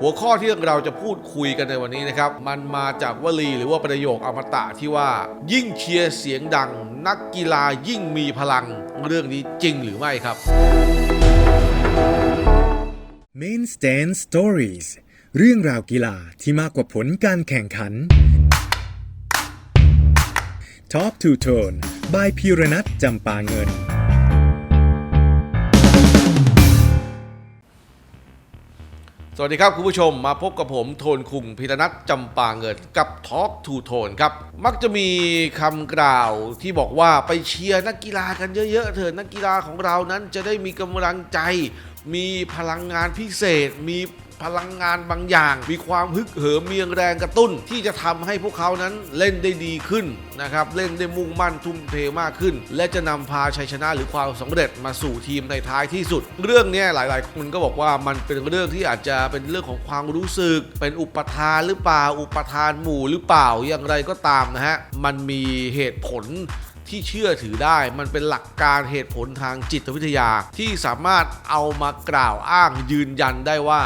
หัวข้อที่เราจะพูดคุยกันในวันนี้นะครับ มันมาจากวลีหรือว่าประโยคอมตะที่ว่า ยิ่งเชียร์เสียงดัง นักกีฬายิ่งมีพลังเรื่องนี้จริงหรือไม่ครับ Main Stand Stories เรื่องราวกีฬาที่มากกว่าผลการแข่งขัน Top to Tone by พีรนัทจำปาเงิน สวัสดีครับคุณผู้ชมมาพบกับผมโทนคุงพิรนัทจำปาเงินกับ Talk to t o n นครับ มักจะมีคำกล่าวที่บอกว่าไปเชียร์นักกีฬากันเยอะๆเถอะนักกีฬาของเรานั้นจะได้มีกำลังใจ มีพลังงานพิเศษ มี พลังงานบางอย่าง มีความฮึกเหิมมีแรงกระตุ้น ที่จะทำให้พวกเขานั้นเล่นได้ดีขึ้นนะครับเล่นได้มุ่งมั่นทุ่มเทมากขึ้น และจะนำพาชัยชนะหรือความสำเร็จมาสู่ทีมในท้ายที่สุด เรื่องนี้หลาย ๆ คนก็บอกว่ามันเป็นเรื่องที่อาจจะเป็นเรื่องของความรู้สึก เป็นอุปทานหรือเปล่า อุปทานหมู่หรือเปล่าอย่างไรก็ตามนะฮะมันมีเหตุผลที่เชื่อถือได้มันเป็นหลักการเหตุผลทางจิตวิทยา ที่สามารถเอามากล่าวอ้างยืนยันได้ว่า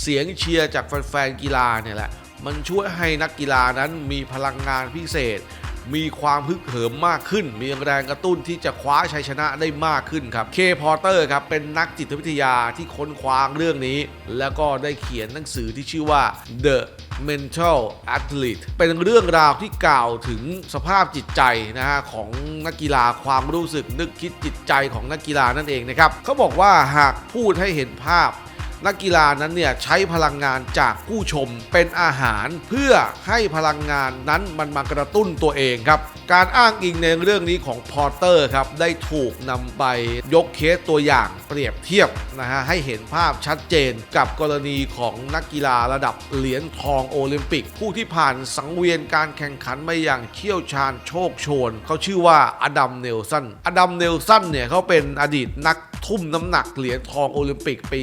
เสียงเชียร์จากแฟนๆกีฬาเนี่ยแหละ มันช่วยให้นักกีฬานั้นมีพลังงานพิเศษ มีความฮึกเหิมมากขึ้น มีแรงกระตุ้นที่จะคว้าชัยชนะได้มากขึ้นครับเคพอร์เตอร์ครับเป็นนักจิตวิทยาที่ค้นคว้าเรื่องนี้ แล้วก็ได้เขียนหนังสือที่ชื่อว่า The Mental Athlete เป็นเรื่องราวที่กล่าวถึงสภาพจิตใจนะฮะของนักกีฬาความรู้สึกนึกคิดจิตใจของนักกีฬานั่นเองนะครับเขาบอกว่าหากพูดให้เห็นภาพ นักกีฬานั้นเนี่ยใช้พลังงานจากผู้ชมเป็นอาหาร เพื่อให้พลังงานนั้นมันมากระตุ้นตัวเองครับการอ้างอิงในเรื่องนี้ของพอร์เตอร์ครับได้ถูกนำไปยกเคสตัวอย่างเปรียบเทียบนะฮะให้เห็นภาพชัดเจนกับกรณีของนักกีฬาระดับเหรียญทองโอลิมปิก ผู้ที่ผ่านสังเวียนการแข่งขันมาอย่างเชี่ยวชาญโชคโชน เขาชื่อว่าอดัมเนลสันอดัมเนลสันเนี่ยเขาเป็นอดีตนักทุ่มน้ำหนักเหรียญทองโอลิมปิกปี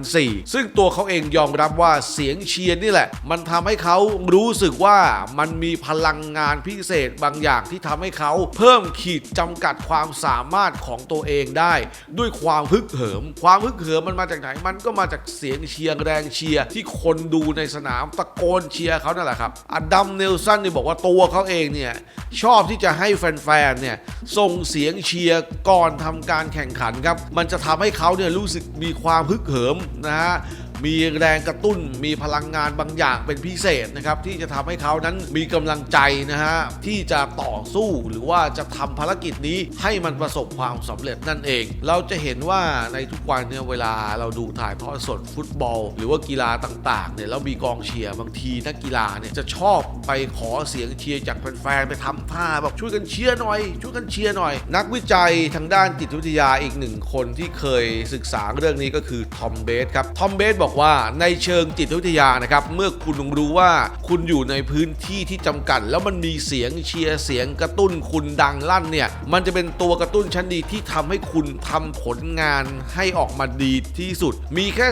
2004 ซึ่งตัวเขาเองยอมรับว่าเสียงเชียร์นี่แหละ มันทำให้เขารู้สึกว่ามันมีพลังงานพิเศษบางอย่างที่ทำให้เขาเพิ่มขีดจำกัดความสามารถของตัวเองได้ ด้วยความฮึกเหิม ความฮึกเหิมมันมาจากไหนมันก็มาจากเสียงเชียร์แรงเชียร์ที่คนดูในสนามตะโกนเชียร์เขานั่นแหละครับอดัมเนลสันเนี่ยบอกว่าตัวเขาเองเนี่ยชอบที่จะให้แฟนๆเนี่ยส่งเสียงเชียร์ก่อนทำการแข่งขันครับมันจะทำให้เขาเนี่ยรู้สึกมีความฮึกเหิมนะฮะ มีแรงกระตุ้นมีพลังงานบางอย่างเป็นพิเศษนะครับที่จะทำให้เขานั้นมีกำลังใจนะฮะที่จะต่อสู้หรือว่าจะทำภารกิจนี้ให้มันประสบความสำเร็จนั่นเอง เราจะเห็นว่าในทุกวันเนี่ยเวลาเราดูถ่ายทอดสดฟุตบอล หรือว่ากีฬาต่างๆเนี่ยแล้วมีกองเชียร์บางทีนักกีฬาเนี่ยจะชอบไปขอเสียงเชียร์จากแฟนๆไปทำท่าแบบช่วยกันเชียร์หน่อย ช่วยกันเชียร์หน่อย นักวิจัยทางด้านจิตวิทยาอีกหนึ่งคนที่เคยศึกษาเรื่องนี้ก็คือทอมเบสครับทอมเบสบอกว่าในเชิงจิตวิทยานะครับ เมื่อคุณรู้ว่าคุณอยู่ในพื้นที่ที่จำกัด แล้วมันมีเสียงเชียร์เสียงกระตุ้นคุณดังลั่นเนี่ย มันจะเป็นตัวกระตุ้นชั้นดีที่ทำให้คุณทำผลงานให้ออกมาดีที่สุด มีแค่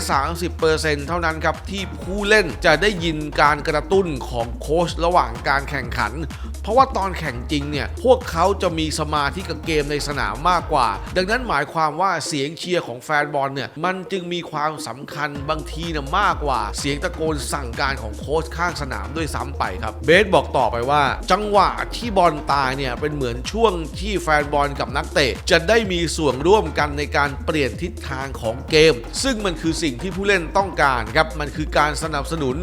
30%เท่านั้นครับที่ผู้เล่นจะได้ยินการกระตุ้นของโค้ชระหว่างการแข่งขัน ราะว่าตอนแข่งจริงเนี่ยพวกเขาจะมีสมาธิกับเกมในสนามมากกว่า ดังนั้นหมายความว่าเสียงเชียร์ของแฟนบอลเนี่ยมันจึงมีความสำคัญบางทีเนี่ยมากกว่า เสียงตะโกนสั่งการของโค้ชข้างสนามด้วยซ้ำไปครับเบสบอกต่อไปว่า จังหวะที่บอลตายเนี่ยเป็นเหมือนช่วงที่แฟนบอลกับนักเตะ จะได้มีส่วนร่วมกันในการเปลี่ยนทิศทางของเกม ซึ่งมันคือสิ่งที่ผู้เล่นต้องการครับมันคือการสนับสนุน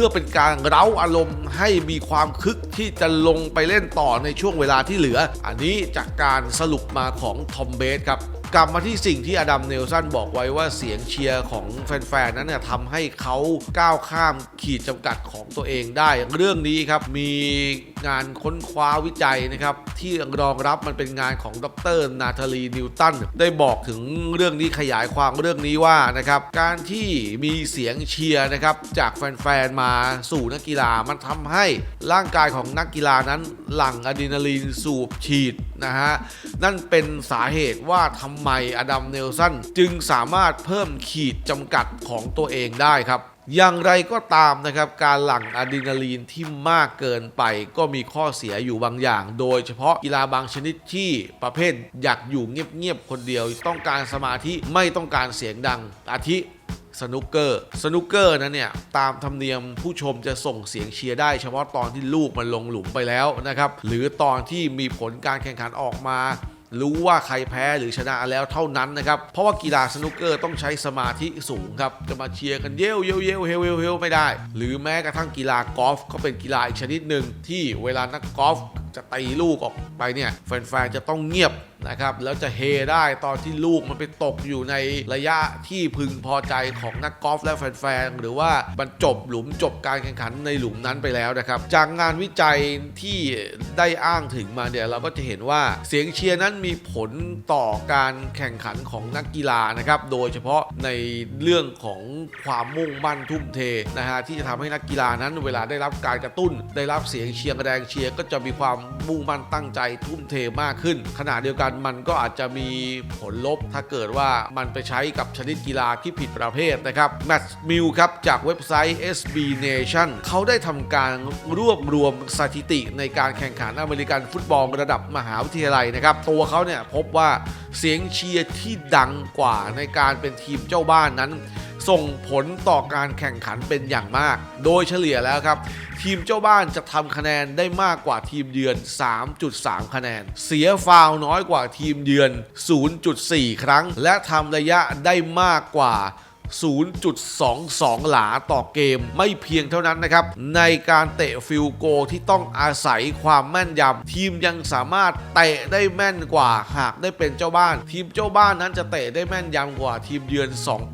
พื่อเป็นการเร้าอารมณ์ให้มีความคึกที่จะลงไปเล่นต่อในช่วงเวลาที่เหลือ อันนี้จากการสรุปมาของทอมเบสครับกลับมาที่สิ่งที่อดัมเนลสันบอกไว้ว่าเสียงเชียร์ของแฟนๆ นั้นเนี่ยทำให้เขาก้าวข้ามขีดจำกัดของตัวเองได้ เรื่องนี้ครับมีงานค้นคว้าวิจัยนะครับที่รองรับมันเป็นงานของดรนาธาลีนิวตันได้บอกถึงเรื่องนี้ขยายความเรื่องนี้ว่านะครับการที่มีเสียงเชียร์นะครับจากแฟนๆมาสู่นักกีฬามันทำให้ร่างกายของนักกีฬานั้นหลั่งอะดรีนาลีนสูบฉีดนะฮะนั่นเป็นสาเหตุว่าทำไมอดัมเนลสันจึงสามารถเพิ่มขีดจำกัดของตัวเองได้ครับ อย่างไรก็ตามนะครับการหลั่งอะดรีนาลีนที่มากเกินไปก็มีข้อเสียอยู่บางอย่าง โดยเฉพาะกีฬาบางชนิดที่ประเภทอยากอยู่เงียบๆคนเดียว ต้องการสมาธิไม่ต้องการเสียงดังอาทิสนุกเกอร์ สนุกเกอร์นั้นเนี่ยตามธรรมเนียมผู้ชมจะส่งเสียงเชียร์ได้เฉพาะตอนที่ลูกมันลงหลุมไปแล้วนะครับหรือตอนที่มีผลการแข่งขันออกมา รู้ว่าใครแพ้หรือชนะแล้วเท่านั้นนะครับ เพราะว่ากีฬาสนุกเกอร์ต้องใช้สมาธิสูงครับ จะมาเชียร์กันเย้วเย้วเย้วเฮลเฮลเฮลไม่ได้ หรือแม้กระทั่งกีฬากอล์ฟก็เป็นกีฬาอีกชนิดหนึ่งที่เวลานักกอล์ฟจะตีลูกออกไปเนี่ยแฟนๆจะต้องเงียบ นะครับแล้วจะเฮได้ตอนที่ลูกมันไปตกอยู่ในระยะที่พึงพอใจของนักกอล์ฟและแฟนๆหรือว่าบรรจบหลุมจบการแข่งขันในหลุมนั้นไปแล้วนะครับจากงานวิจัยที่ได้อ้างถึงมาเนี่ยเราก็จะเห็นว่าเสียงเชียร์นั้นมีผลต่อการแข่งขันของนักกีฬานะครับโดยเฉพาะในเรื่องของความมุ่งมั่นทุ่มเทนะฮะที่จะทำให้นักกีฬานั้น เวลาได้รับการกระตุ้น ได้รับเสียงเชียร์แรงเชียร์ก็จะมีความมุ่งมั่นตั้งใจทุ่มเทมากขึ้นขณะเดียวกันมันก็อาจจะมีผลลบถ้าเกิดว่ามันไปใช้กับชนิดกีฬาที่ผิดประเภทนะครับแมตช์มิลครับจากเว็บไซต์ SB Nation เขาได้ทำการรวบรวมสถิติในการแข่งขันอเมริกันฟุตบอลระดับมหาวิทยาลัยนะครับ ตัวเขาเนี่ยพบว่าเสียงเชียร์ที่ดังกว่าในการเป็นทีมเจ้าบ้านนั้น ส่งผลต่อการแข่งขันเป็นอย่างมาก โดยเฉลี่ยแล้วครับ ทีมเจ้าบ้านจะทำคะแนนได้มากกว่าทีมเยือน 3.3 คะแนน เสียฟาวล์น้อยกว่าทีมเยือน 0.4 ครั้ง และทำระยะได้มากกว่า 0.22 หลาต่อเกมไม่เพียงเท่านั้นนะครับ ในการเตะฟิลโกลที่ต้องอาศัยความแม่นยำทีมยังสามารถเตะได้แม่นกว่าหากได้เป็นเจ้าบ้าน ทีมเจ้าบ้านนั้นจะเตะได้แม่นยำกว่าทีมเยือน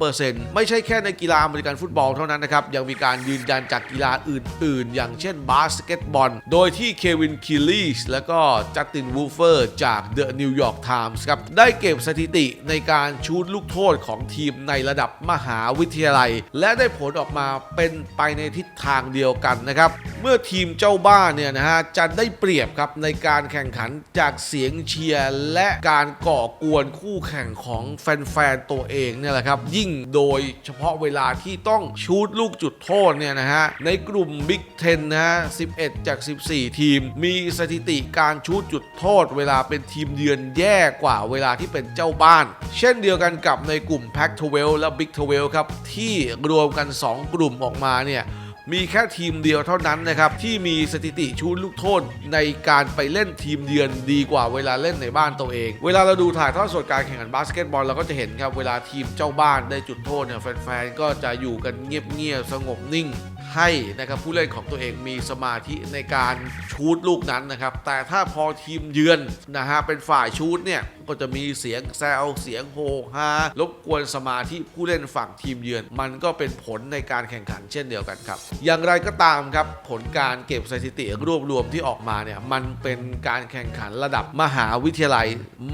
2%ไม่ใช่แค่ในกีฬาอเมริกันฟุตบอลเท่านั้นนะครับ ยังมีการยืนยันจากกีฬาอื่น ๆ อย่างเช่นบาสเกตบอล โดยที่เควินคิลลีสและก็จัสตินวูเฟอร์จากเดอะนิวยอร์กไทมส์ครับได้เก็บสถิติในการชูดลูกโทษของทีมในระดับมหหาวิทยาลัย และได้ผลออกมาเป็นไปในทิศทางเดียวกันนะครับ เมื่อทีมเจ้าบ้านเนี่ยนะฮะจะได้เปรียบครับในการแข่งขันจากเสียงเชียร์และการก่อกวนคู่แข่งของแฟนๆตัวเองเนี่ยแหละครับ ยิ่งโดยเฉพาะเวลาที่ต้องชูดลูกจุดโทษเนี่ยนะฮะในกลุ่ม Big 10นะฮะ11 จาก 14 ทีม มีสถิติการชูดจุดโทษ เวลาเป็นทีมเยือนแย่กว่าเวลาที่เป็นเจ้าบ้าน เช่นเดียวกันกับในกลุ่ม Pac 12 และ Big 12ครับที่รวมกัน 2 กลุ่มออกมาเนี่ยมีแค่ทีมเดียวเท่านั้นนะครับ ที่มีสถิติชูดลูกโทษในการไปเล่นทีมเยือนดีกว่าเวลาเล่นในบ้านตัวเอง เวลาเราดูถ่ายทอดสดการแข่งขันบาสเกตบอลเราก็จะเห็นครับ เวลาทีมเจ้าบ้านได้จุดโทษเนี่ยแฟนๆ ก็จะอยู่กันเงียบๆสงบนิ่ง ให้นะครับผู้เล่นของตัวเองมีสมาธิในการชูดลูกนั้นนะครับ แต่ถ้าพอทีมเยือนนะฮะเป็นฝ่ายชูดเนี่ยก็จะมีเสียงแซวเสียงโฮฮารบกวนสมาธิผู้เล่นฝั่งทีมเยือน มันก็เป็นผลในการแข่งขันเช่นเดียวกันครับ อย่างไรก็ตามครับผลการเก็บสถิติรวบรวมที่ออกมาเนี่ยมันเป็นการแข่งขันระดับมหาวิทยาลัย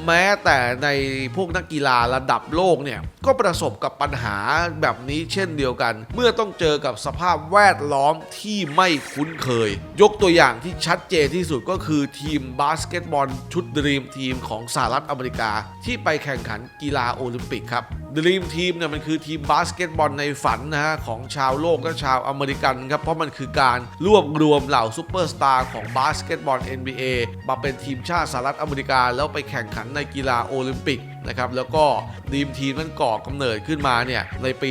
แม้แต่ในพวกนักกีฬาระดับโลกเนี่ยก็ประสบกับปัญหาแบบนี้เช่นเดียวกัน เมื่อต้องเจอกับสภาพแวดล้อมที่ไม่คุ้นเคย ยกตัวอย่างที่ชัดเจนที่สุดก็คือทีมบาสเกตบอลชุดดรีมทีมของสหรัฐอเมริกา ที่ไปแข่งขันกีฬาโอลิมปิกครับดรีมทีมเนี่ยมันคือทีมบาสเกตบอลในฝันนะฮะของชาวโลกและชาวอเมริกันครับ เพราะมันคือการรวบรวมเหล่าซูเปอร์สตาร์ของบาสเกตบอล NBA มาเป็นทีมชาติสหรัฐอเมริกา แล้วไปแข่งขันในกีฬาโอลิมปิก นะครับแล้วก็ดีมทีมนั้นก่อกำเนิดขึ้นมาเนี่ยในปี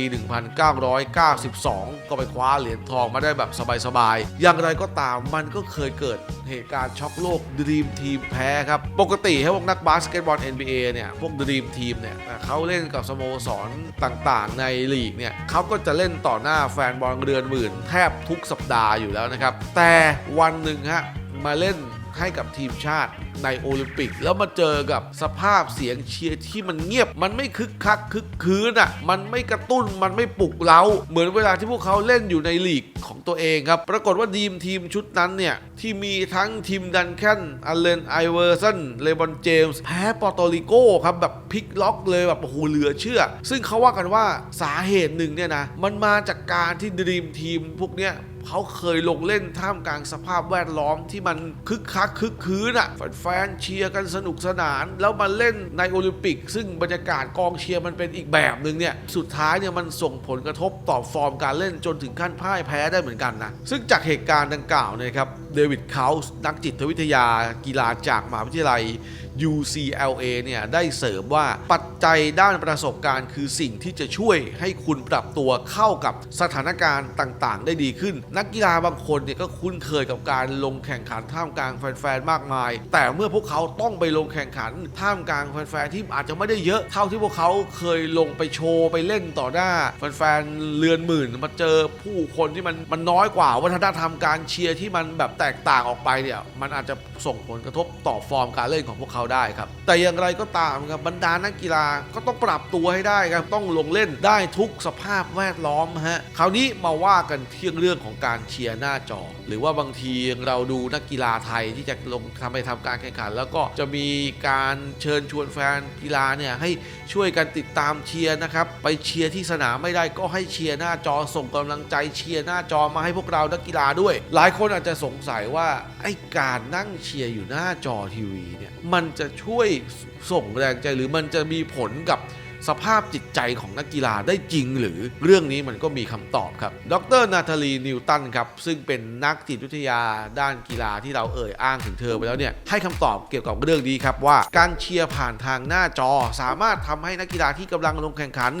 1992 ก็ไปคว้าเหรียญทองมาได้แบบสบายๆ อย่างไรก็ตามมันก็เคยเกิดเหตุการณ์ช็อกโลกดีมทีมแพ้ครับ ปกติให้พวกนักบาสเกตบอล NBA เนี่ยพวกดีมทีมเนี่ยเขาเล่นกับสโมสรต่างๆ ในลีกเนี่ยเขาก็จะเล่นต่อหน้าแฟนบอลเรือนหมื่น แทบทุกสัปดาห์อยู่แล้วนะครับ แต่วันหนึ่งฮะมาเล่น ให้กับทีมชาติในโอลิมปิก แล้วมาเจอกับสภาพเสียงเชียร์ที่มันเงียบ มันไม่คึกคักคึกคืนอะ มันไม่กระตุ้นมันไม่ปลุกเร้า เหมือนเวลาที่พวกเขาเล่นอยู่ในลีกของตัวเองครับ ปรากฏว่าทีมทีมชุดนั้นเนี่ย ที่มีทั้งทีมดันแคนอเลนไอเวอร์สันเลบอนเจมส์แพ้ปอร์โตริโกครับแบบพลิกล็อกเลยแบบโอ้โหเหลือเชื่อ ซึ่งเขาว่ากันว่าสาเหตุหนึ่งเนี่ยนะมันมาจากการที่ดีมทีมพวกเนี้ย เขาเคยลงเล่นท่ามกลางสภาพแวดล้อมที่มันคึกคักคึกคืนอะแฟนๆเชียร์กันสนุกสนาน แล้วมาเล่นในโอลิมปิก ซึ่งบรรยากาศกองเชียร์มันเป็นอีกแบบหนึ่งเนี่ยสุดท้ายเนี่ยมันส่งผลกระทบต่อฟอร์มการเล่นจนถึงขั้นพ่ายแพ้ได้เหมือนกันนะซึ่งจากเหตุการณ์ดังกล่าวเนี่ยครับเดวิดเคาส์นักจิตวิทยากีฬาจากมหาวิทยาลัย UCLA เนี่ยได้เสริมว่าปัจจัยด้านประสบการณ์ คือสิ่งที่จะช่วยให้คุณปรับตัวเข้ากับสถานการณ์ต่างๆ ได้ดีขึ้น นักกีฬาบางคนเนี่ยก็คุ้นเคยกับการลงแข่งขันท่ามกลางแฟนๆมากมาย แต่เมื่อพวกเขาต้องไปลงแข่งขันท่ามกลางแฟนๆที่อาจจะไม่ได้เยอะเท่าที่พวกเขาเคยลงไปโชว์ไปเล่นต่อหน้าแฟนๆเรือนหมื่นมาเจอผู้คนที่มันมันน้อยกว่าวัฒนธรรมการเชียร์ที่มันแบบแตกต่างออกไปเนี่ยมันอาจจะส่งผลกระทบต่อฟอร์มการเล่นของพวกเขาได้ครับ แต่อย่างไรก็ตามครับบรรดานักกีฬาก็ต้องปรับตัวให้ได้ครับต้องลงเล่นได้ทุกสภาพแวดล้อมฮะคราวนี้มาว่ากันเที่ยงเรื่องของการเชียร์หน้าจอ หรือว่าบางทีเราดูนักกีฬาไทยที่จะลงทำไปทำการแข่งขัน แล้วก็จะมีการเชิญชวนแฟนกีฬาเนี่ยให้ช่วยกันติดตามเชียร์นะครับไปเชียร์ที่สนามไม่ได้ก็ให้เชียร์หน้าจอส่งกำลังใจเชียร์หน้าจอมาให้พวกเรานักกีฬาด้วย หลายคนอาจจะสงสัยว่าไอ้การนั่งเชียร์อยู่หน้าจอทีวีเนี่ยมันจะช่วยส่งแรงใจหรือมันจะมีผลกับ สภาพจิตใจของนักกีฬาได้จริงหรือเรื่องนี้มันก็มีคำตอบครับ ดรนาธาลีนิวตันครับ ซึ่งเป็นนักจิตวิทยาด้านกีฬาที่เราเอ่ยอ้างถึงเธอไปแล้วเนี่ยให้คำตอบเกี่ยวกับเรื่องนี้ครับว่า การเชียร์ผ่านทางหน้าจอ สามารถทำให้นักกีฬาที่กำลังลงแข่งขัน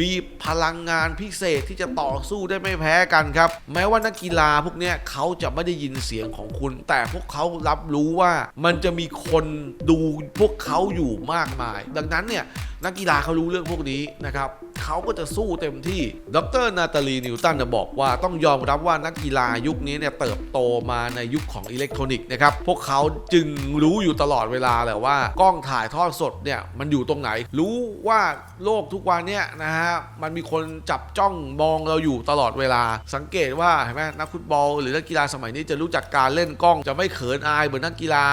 มีพลังงานพิเศษที่จะต่อสู้ได้ไม่แพ้กันครับ แม้ว่านักกีฬาพวกเนี้ยเขาจะไม่ได้ยินเสียงของคุณ แต่พวกเขารับรู้ว่ามันจะมีคนดูพวกเขาอยู่มากมาย ดังนั้นเนี่ยนักกีฬาเขารูู้้เรื่องพวกนี้นะครับเขาก็จะสู้เต็มที่ ดรนาตาลีนิวตันจะบอกว่าต้องยอมรับว่านักกีฬายุคนี้เนี่ยเติบโตมาในยุคของอิเล็กทรอนิกส์นะครับ พวกเขาจึงรู้อยู่ตลอดเวลาแหละว่ากล้องถ่ายทอดสดเนี่ยมันอยู่ตรงไหน รู้ว่าโลกทุกวันเนี่ยนะฮะมันมีคนจับจ้องมองเราอยู่ตลอดเวลา สังเกตว่าเห็นไหมนักฟุตบอล หรือนักกีฬาสมัยนี้จะรู้จักการเล่นกล้อง จะไม่เขินอายเหมือนนักกีฬา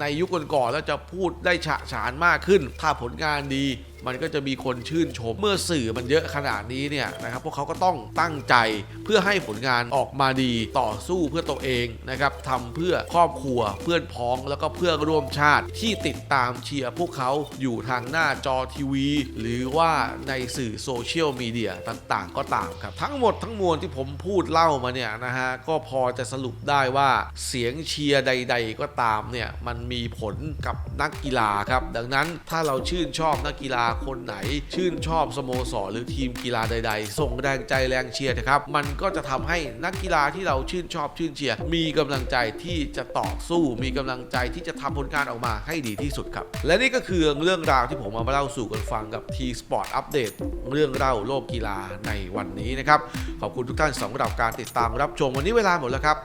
ในยุคก่อนๆแล้วจะพูดได้ฉะฉานมากขึ้น ถ้าผลงานดี มันก็จะมีคนชื่นชม เมื่อสื่อมันเยอะขนาดนี้เนี่ยนะครับพวกเขาก็ต้องตั้งใจเพื่อให้ผลงานออกมาดีต่อสู้เพื่อตัวเองนะครับทำเพื่อครอบครัวเพื่อนพ้องแล้วก็เพื่อนร่วมชาติที่ติดตามเชียร์พวกเขาอยู่ทางหน้าจอทีวี หรือว่าในสื่อโซเชียลมีเดียต่างๆ ก็ตามครับ ทั้งหมดทั้งมวลที่ผมพูดเล่ามาเนี่ยนะฮะก็พอจะสรุปได้ว่าเสียงเชียร์ใด ๆ ก็ตามเนี่ยมันมีผลกับนักกีฬาครับ ดังนั้นถ้าเราชื่นชอบนักกีฬาคนไหน ชื่นชอบสโมสรหรือทีมกีฬาใด ๆ ส่งแรงใจแรงเชียร์นะครับ มันก็จะทำให้นักกีฬาที่เราชื่นชอบชื่นเชียร์มีกำลังใจที่จะต่อสู้มีกำลังใจที่จะทำผลงานออกมาให้ดีที่สุดครับ และนี่ก็คือเรื่องราวที่ผมมาเล่าสู่กันฟังกับ T Sport Update เรื่องเล่าโลกกีฬาในวันนี้นะครับขอบคุณทุกท่านสำหรับการติดตามรับชมวันนี้เวลาหมดแล้วครับ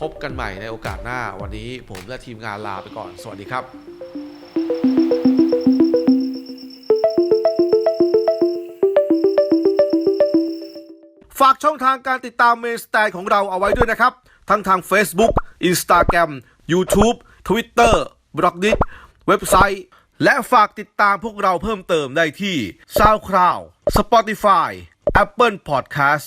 พบกันใหม่ในโอกาสหน้าวันนี้ผมและทีมงานลาไปก่อน สวัสดีครับากช่องทางการติดตามเมนสแตนของเราเอาไว้ด้วยนะครับ ทั้งทาง Facebook Instagram YouTube Twitter b l o g d i t เว็บไซต์ และฝากติดตามพวกเราเพิ่มเติมได้ที่ SoundCloud Spotify Apple Podcast